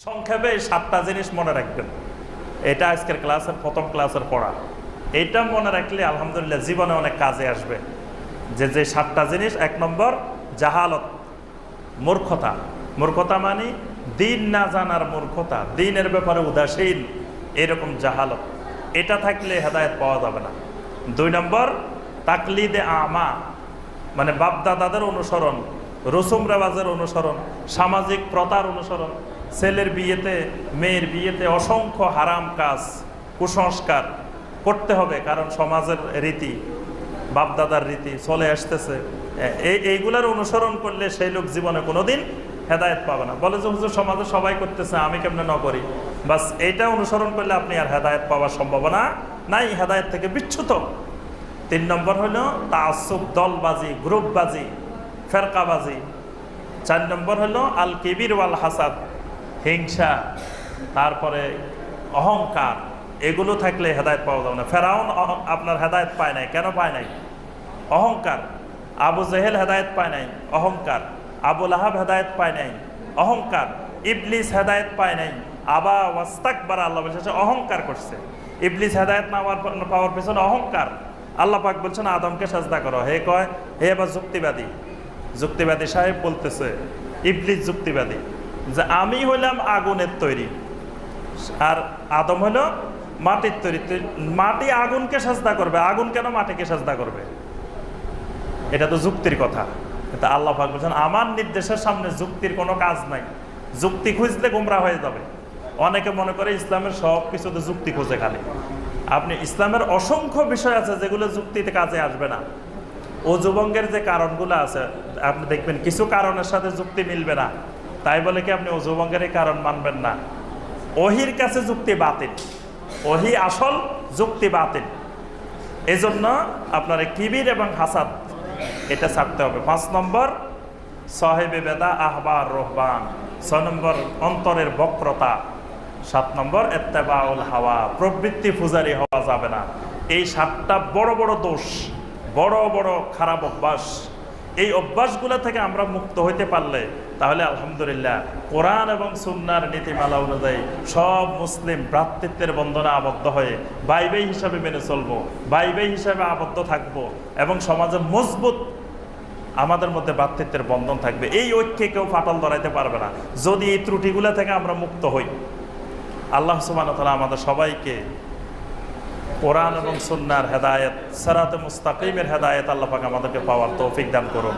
সংক্ষেপে সাতটা জিনিস মনে রাখবেন। এটা আজকের ক্লাসের প্রথম ক্লাসের পড়া। এটা মনে রাখলে আলহামদুলিল্লাহ জীবনে অনেক কাজে আসবে। যে যে সাতটা জিনিস, এক নম্বর, জাহালত, মূর্খতা। মূর্খতা মানে দিন না জানার মূর্খতা। দিনের ব্যাপারে উদাসীন, এরকম জাহালত। এটা থাকলে হেদায়ত পাওয়া যাবে না। দুই নম্বর, তাকলিদে আমা মানে বাপদাদাদের অনুসরণ, রসুম রেওয়াজের অনুসরণ, সামাজিক প্রতার অনুসরণ, ছেলের বিয়েতে, মেয়ের বিয়েতে অসংখ্য হারাম কাজ, কুসংস্কার করতে হবে কারণ সমাজের রীতি, বাপদাদার রীতি চলে আসতেছে। এই, এইগুলার অনুসরণ করলে সেই লোক জীবনে কোনোদিন হেদায়ত পাবে না। বলে যে, হুজুর, সমাজে সবাই করতেছে, আমি কেমনে ন করি? বাস, এইটা অনুসরণ করলে আপনি আর হেদায়ত পাওয়ার সম্ভাবনা নাই। হেদায়ত থেকে বিচ্ছুত তিন নম্বর হলো তাসুব দলবাজি, গ্রুপবাজি, ফেরকাবাজি। চার নম্বর হলো আল কিবির ওয়াল হাসাদ হিংসা, তারপরে অহংকার। এগুলো থাকলে হেদায়ত পাওয়া যাবে না। ফেরাউন আপনার হেদায়ত পায় নাই। কেন পায় নাই? অহংকার। আবু জেহেল হেদায়ত পায় নাই। অহংকার। আবুল আহাব হেদায়ত পায় নাই। অহংকার। ইবলিস হেদায়ত পায় নাই। আবা ওয়াস্তাক বার আল্লাহ অহংকার করছে। ইবলিস হেদায়ত না পাওয়ার পেছনে অহংকার। আল্লাহ পাক বলছেন, আদমকে সাজদা করো। হে কয়? হে এবার যুক্তিবাদী। যুক্তিবাদী সাহেব বলতেছে, ইবলিস যুক্তিবাদী, যে আমি হইলাম আগুনের তৈরি আর আদম হলো মাটির তৈরি। মাটি আগুনকে সাজদা করবে, আগুন কেন মাটিকে সাজদা করবে? এটা তো যুক্তির কথা। কিন্তু আল্লাহ পাক বলছেন, আমার নির্দেশের সামনে যুক্তির কোনো কাজ নাই। যুক্তি খুঁজলে গোমরা হয়ে যাবে। অনেকে মনে করে ইসলামের সব কিছুতে যুক্তি খুঁজে খালি। আপনি ইসলামের অসংখ্য বিষয় আছে যেগুলো যুক্তিতে কাজে আসবে না। ও যুবঙ্গের যে কারণগুলো আছে, আপনি দেখবেন কিছু কারণের সাথে যুক্তি মিলবে না। তাই বলে কি আপনি ও যুবঙ্গের কারণ মানবেন না। ওহির কাছে যুক্তি বাতিল। ওহি আসল, যুক্তি বাতিল। এজন্য আপনার কিবির এবং হাসাদ, এটা ছাড়তে হবে। পাঁচ নম্বর, সাহেবে বেদা আহবার রহবান। ছয় নম্বর, অন্তরের বক্রতা। সাত নম্বর, এত্তেবাউল হাওয়া। প্রবৃত্তি পূজারি হওয়া যাবে না। এই সাতটা বড় বড় দোষ, বড় বড় খারাপ অভ্যাস, এই অভ্যাসগুলো থেকে আমরা মুক্ত হইতে পারলে তাহলে আলহামদুলিল্লাহ কোরআন এবং সুন্নার নীতিমালা অনুযায়ী সব মুসলিম ভ্রাতৃত্বের বন্ধনে আবদ্ধ হয়ে বাইবাই হিসাবে মেনে চলবো বাইবাই হিসাবে আবদ্ধ থাকব এবং সমাজে মজবুত আমাদের মধ্যে ভ্রাতৃত্বের বন্ধন থাকবে। এই ঐক্যে কেউ ফাটল ধরাইতে পারবে না। যদি এই ত্রুটিগুলো থেকে আমরা মুক্ত হই আল্লাহ সুবান তালা আমাদের সবাইকে কোরআন এবং সুন্নার হেদায়ত, সারাতে মুস্তাকিমের হেদায়ত আল্লাহ পাক আমাদেরকে পাওয়ার তৌফিক দান করুন।